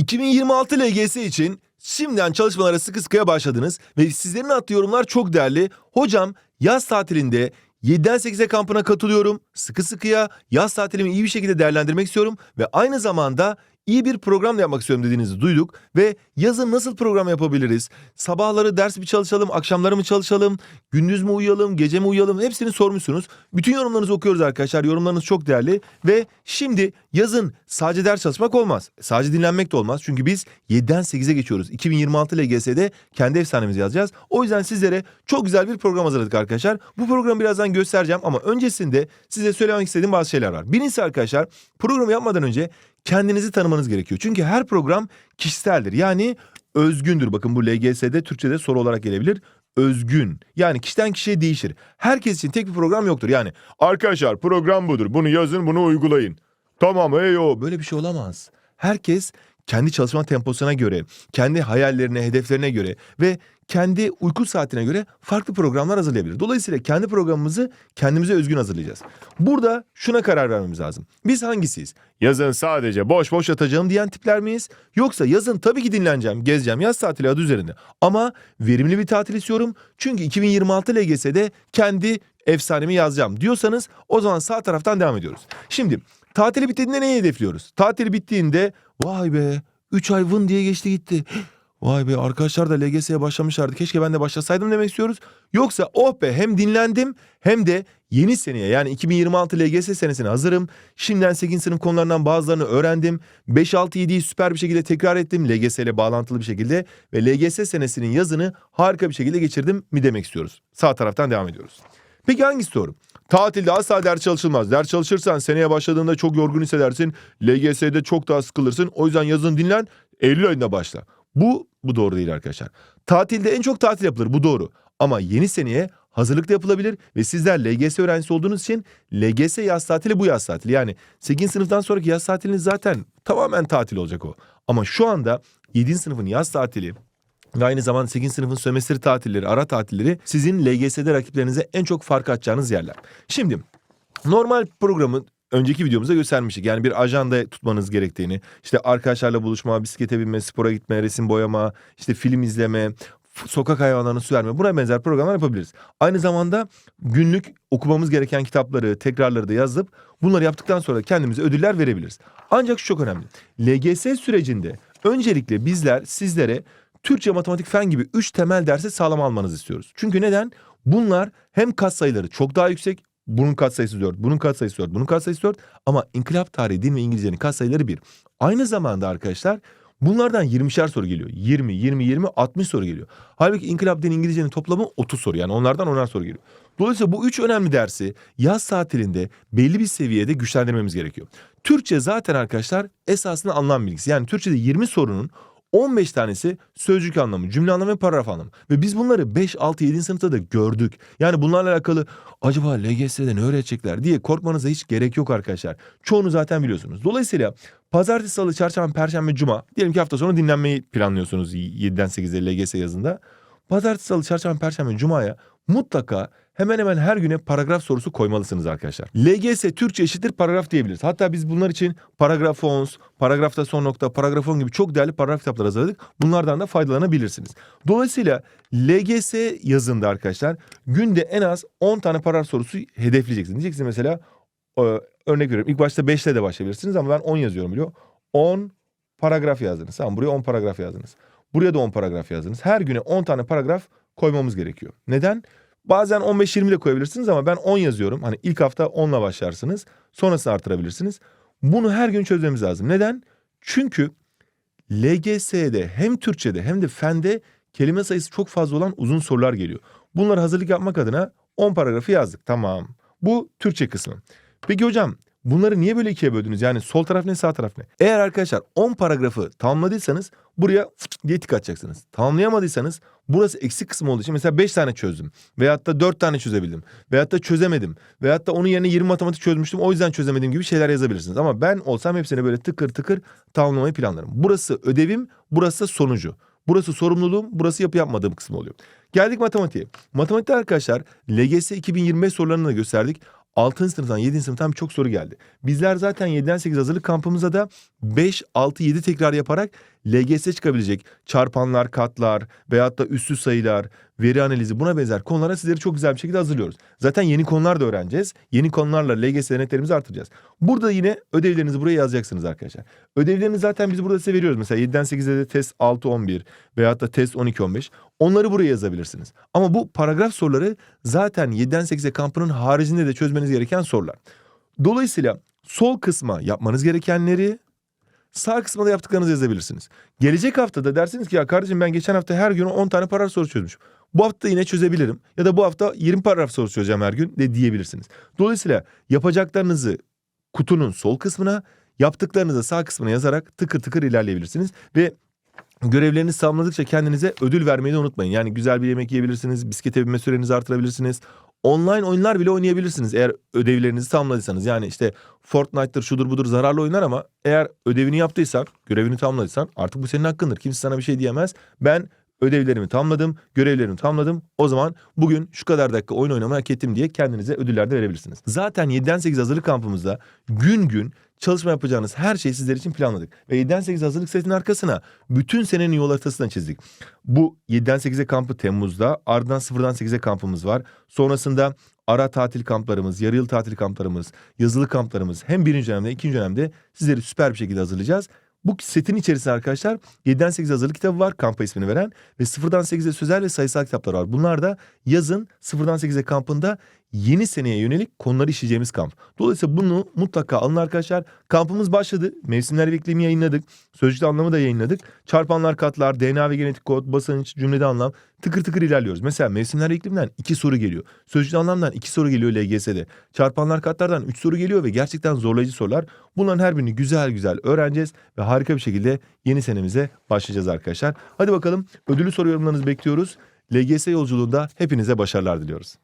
2026 LGS için şimdiden çalışmalara sıkı sıkıya başladınız ve sizlerin attığı yorumlar çok değerli. Hocam yaz tatilinde 7'den 8'e kampına katılıyorum. Sıkı sıkıya yaz tatilimi iyi bir şekilde değerlendirmek istiyorum ve aynı zamanda iyi bir program da yapmak istiyorum dediğinizi duyduk ve yazın nasıl program yapabiliriz? Sabahları ders mi çalışalım, akşamları mı çalışalım, gündüz mü uyuyalım, gece mi uyuyalım? Hepsini sormuşsunuz. Bütün yorumlarınızı okuyoruz arkadaşlar. Yorumlarınız çok değerli ve şimdi yazın sadece ders çalışmak olmaz. Sadece dinlenmek de olmaz. Çünkü biz 7'den 8'e geçiyoruz. 2026 LGS'de kendi efsanemizi yazacağız. O yüzden sizlere çok güzel bir program hazırladık arkadaşlar. Bu programı birazdan göstereceğim ama öncesinde size söylemek istediğim bazı şeyler var. Birincisi arkadaşlar programı yapmadan önce kendinizi tanımanız gerekiyor. Çünkü her program kişiseldir. Yani özgündür. Bakın bu LGS'de Türkçe'de soru olarak gelebilir. Özgün. Yani kişiden kişiye değişir. Herkes için tek bir program yoktur. Yani arkadaşlar program budur. Bunu yazın, bunu uygulayın. Tamam hey o. Böyle bir şey olamaz. Herkes kendi çalışma temposuna göre, kendi hayallerine, hedeflerine göre ve kendi uyku saatine göre farklı programlar hazırlayabilir. Dolayısıyla kendi programımızı kendimize özgün hazırlayacağız. Burada şuna karar vermemiz lazım. Biz hangisiyiz? Yazın sadece boş boş yatacağım diyen tipler miyiz? Yoksa yazın tabii ki dinleneceğim, gezeceğim, yaz tatili adı üzerinde. Ama verimli bir tatil istiyorum. Çünkü 2026 LGS'de kendi efsanemi yazacağım diyorsanız o zaman sağ taraftan devam ediyoruz. Şimdi tatili bittiğinde neyi hedefliyoruz? Tatil bittiğinde vay be 3 ay vın diye geçti gitti. Vay be arkadaşlar da LGS'ye başlamışlardı. Keşke ben de başlasaydım demek istiyoruz. Yoksa oh be hem dinlendim hem de yeni seneye yani 2026 LGS senesine hazırım. Şimdiden 8. sınıf konularından bazılarını öğrendim. 5-6-7'yi süper bir şekilde tekrar ettim LGS ile bağlantılı bir şekilde. Ve LGS senesinin yazını harika bir şekilde geçirdim mi demek istiyoruz. Sağ taraftan devam ediyoruz. Peki hangisi doğru? Tatilde asla ders çalışılmaz. Ders çalışırsan seneye başladığında çok yorgun hissedersin. LGS'de çok daha sıkılırsın. O yüzden yazın dinlen. Eylül ayında başla. Bu bu doğru değil arkadaşlar. Tatilde en çok tatil yapılır. Bu doğru. Ama yeni seneye hazırlık da yapılabilir ve sizler LGS öğrencisi olduğunuz için LGS yaz tatili bu yaz tatili. Yani 8. sınıftan sonraki yaz tatiliniz zaten tamamen tatil olacak o. Ama şu anda 7. sınıfın yaz tatili ve aynı zamanda 8. sınıfın sömestr tatilleri, ara tatilleri sizin LGS'de rakiplerinize en çok fark atacağınız yerler. Şimdi normal programı önceki videomuzda göstermiştik. Yani bir ajanda tutmanız gerektiğini, işte arkadaşlarla buluşma, bisiklete binme, spora gitme, resim boyama, işte film izleme, sokak hayvanlarına su verme buna benzer programlar yapabiliriz. Aynı zamanda günlük okumamız gereken kitapları, tekrarları da yazıp bunları yaptıktan sonra kendimize ödüller verebiliriz. Ancak şu çok önemli. LGS sürecinde öncelikle bizler sizlere Türkçe, matematik, fen gibi 3 temel dersi sağlam almanızı istiyoruz. Çünkü neden? Bunlar hem katsayıları çok daha yüksek. Bunun katsayısı 4, bunun katsayısı 4, bunun katsayısı 4. Ama inkılap tarihi, din ve İngilizcenin katsayıları 1. Aynı zamanda arkadaşlar bunlardan 20'şer soru geliyor. 20, 20, 20, 60 soru geliyor. Halbuki inkılap, din, İngilizcenin toplamı 30 soru. Yani onlardan 10'ar soru geliyor. Dolayısıyla bu üç önemli dersi yaz tatilinde belli bir seviyede güçlendirmemiz gerekiyor. Türkçe zaten arkadaşlar esasında anlam bilgisi. Yani Türkçe'de 20 sorunun 15 tanesi sözcük anlamı, cümle anlamı ve paragraf anlamı. Ve biz bunları 5, 6, 7. sınıfta da gördük. Yani bunlarla alakalı acaba LGS'de ne öğretecekler diye korkmanıza hiç gerek yok arkadaşlar. Çoğunu zaten biliyorsunuz. Dolayısıyla pazartesi, salı, çarşamba, perşembe, cuma diyelim ki hafta sonu dinlenmeyi planlıyorsunuz 7'den 8'e LGS yazında. Pazartesi, salı, çarşamba, perşembe, cumaya mutlaka hemen hemen her güne paragraf sorusu koymalısınız arkadaşlar. LGS Türkçe eşittir paragraf diyebiliriz. Hatta biz bunlar için paragraf ons, paragrafta son nokta, paragrafon gibi çok değerli paragraf kitapları hazırladık. Bunlardan da faydalanabilirsiniz. Dolayısıyla LGS yazında arkadaşlar günde en az 10 tane paragraf sorusu hedefleyeceksiniz. Diyeceksiniz mesela e, örnek veriyorum. İlk başta 5 ile de başlayabilirsiniz ama ben 10 yazıyorum biliyor. 10 paragraf yazdınız. Tamam buraya 10 paragraf yazdınız. Buraya da 10 paragraf yazdınız. Her güne 10 tane paragraf koymamız gerekiyor. Neden? Bazen 15-20 de koyabilirsiniz ama ben 10 yazıyorum. Hani ilk hafta 10 ile başlarsınız. Sonrasını artırabilirsiniz. Bunu her gün çözmemiz lazım. Neden? Çünkü LGS'de hem Türkçe'de hem de fende kelime sayısı çok fazla olan uzun sorular geliyor. Bunları hazırlık yapmak adına 10 paragrafı yazdık. Tamam. Bu Türkçe kısmı. Peki hocam bunları niye böyle ikiye böldünüz? Yani sol taraf ne sağ taraf ne? Eğer arkadaşlar 10 paragrafı tamamladıysanız buraya fıt diye tık atacaksınız. Tamamlayamadıysanız burası eksik kısmı olduğu için mesela 5 tane çözdüm. Veyahut da 4 tane çözebildim. Veyahut da çözemedim. Veyahut da onun yerine 20 matematik çözmüştüm o yüzden çözemedim gibi şeyler yazabilirsiniz. Ama ben olsam hepsini böyle tıkır tıkır tamamlamayı planlarım. Burası ödevim, burası sonucu. Burası sorumluluğum, burası yapı yapmadığım kısmı oluyor. Geldik matematiğe. Matematikte arkadaşlar LGS 2025 sorularını da gösterdik. 6. sınıftan 7. sınıftan birçok soru geldi. Bizler zaten 7'den 8 hazırlık kampımıza da 5, 6, 7 tekrar yaparak LGS çıkabilecek çarpanlar, katlar veyahut da üssü sayılar, veri analizi buna benzer konulara sizleri çok güzel bir şekilde hazırlıyoruz. Zaten yeni konular da öğreneceğiz. Yeni konularla LGS netlerimizi artıracağız. Burada yine ödevlerinizi buraya yazacaksınız arkadaşlar. Ödevlerini zaten biz burada size veriyoruz. Mesela 7'den 8'e de test 6-11 veyahut da test 12-15. Onları buraya yazabilirsiniz. Ama bu paragraf soruları zaten 7'den 8'e kampının haricinde de çözmeniz gereken sorular. Dolayısıyla sol kısma yapmanız gerekenleri sağ kısma da yaptıklarınızı yazabilirsiniz. Gelecek haftada dersiniz ki ya kardeşim ben geçen hafta her gün 10 tane paragraf soru çözmüşüm. Bu hafta yine çözebilirim ya da bu hafta 20 paragraf soru çözeceğim her gün de diyebilirsiniz. Dolayısıyla yapacaklarınızı kutunun sol kısmına, yaptıklarınızı sağ kısmına yazarak tıkır tıkır ilerleyebilirsiniz ve Görevlerinizi tamamladıkça kendinize ödül vermeyi de unutmayın. Yani güzel bir yemek yiyebilirsiniz, bisiklete binme sürenizi artırabilirsiniz. Online oyunlar bile oynayabilirsiniz eğer ödevlerinizi tamamladıysanız. Yani işte Fortnite'dır şudur budur zararlı oyunlar ama eğer ödevini yaptıysan, görevini tamamladıysan artık bu senin hakkındır. Kimse sana bir şey diyemez. Ben ödevlerimi tamamladım, görevlerimi tamamladım. O zaman bugün şu kadar dakika oyun oynamayı hak ettim diye kendinize ödüller de verebilirsiniz. Zaten 7'den 8 hazırlık kampımızda gün gün çalışma yapacağınız her şeyi sizler için planladık. Ve 7'den 8 hazırlık setinin arkasına bütün senenin yol haritasını çizdik. Bu 7'den 8'e kampı Temmuz'da ardından 0'dan 8'e kampımız var. Sonrasında ara tatil kamplarımız, yarı yıl tatil kamplarımız, yazılı kamplarımız hem birinci dönemde ikinci dönemde sizleri süper bir şekilde hazırlayacağız. Bu setin içerisinde arkadaşlar 7'den 8 hazırlık kitabı var kampa ismini veren ve 0'dan 8'e sözel ve sayısal kitaplar var. Bunlar da yazın 0'dan 8'e kampında yeni seneye yönelik konuları işleyeceğimiz kamp. Dolayısıyla bunu mutlaka alın arkadaşlar. Kampımız başladı. Mevsimler beklemi yayınladık. Sözcükte anlamı da yayınladık. Çarpanlar, katlar, DNA ve genetik kod, basınç, cümlede anlam tıkır tıkır ilerliyoruz. Mesela mevsimler iklimden iki soru geliyor. Sözcükte anlamdan iki soru geliyor LGS'de. Çarpanlar, katlardan üç soru geliyor ve gerçekten zorlayıcı sorular. Bunların her birini güzel güzel öğreneceğiz ve harika bir şekilde yeni senemize başlayacağız arkadaşlar. Hadi bakalım ödülü soru yorumlarınızı bekliyoruz. LGS yolculuğunda hepinize başarılar diliyoruz.